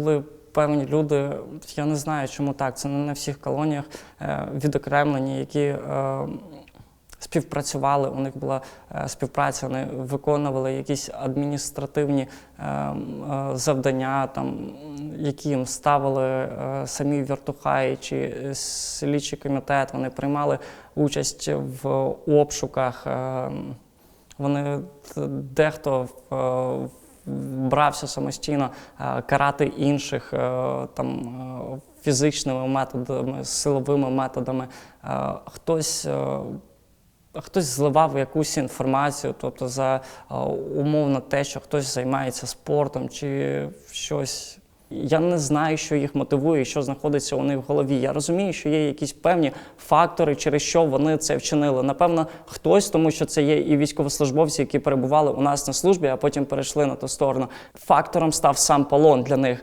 були певні люди, я не знаю, чому так. Це не на всіх колоніях е, відокремлені, які е, співпрацювали. У них була е, співпраця, вони виконували якісь адміністративні завдання, там, які їм ставили самі вертухаї чи слідчий комітет. Вони приймали участь в обшуках. Вони дехто в- брався самостійно е, карати інших е, там е, фізичними методами, силовими методами. Хтось. Хтось зливав якусь інформацію, тобто за умовно те, що хтось займається спортом чи щось. Я не знаю, що їх мотивує, що знаходиться у них в голові. Я розумію, що є якісь певні фактори, через що вони це вчинили. Напевно, хтось, тому що це є і військовослужбовці, які перебували у нас на службі, а потім перейшли на ту сторону. Фактором став сам полон для них.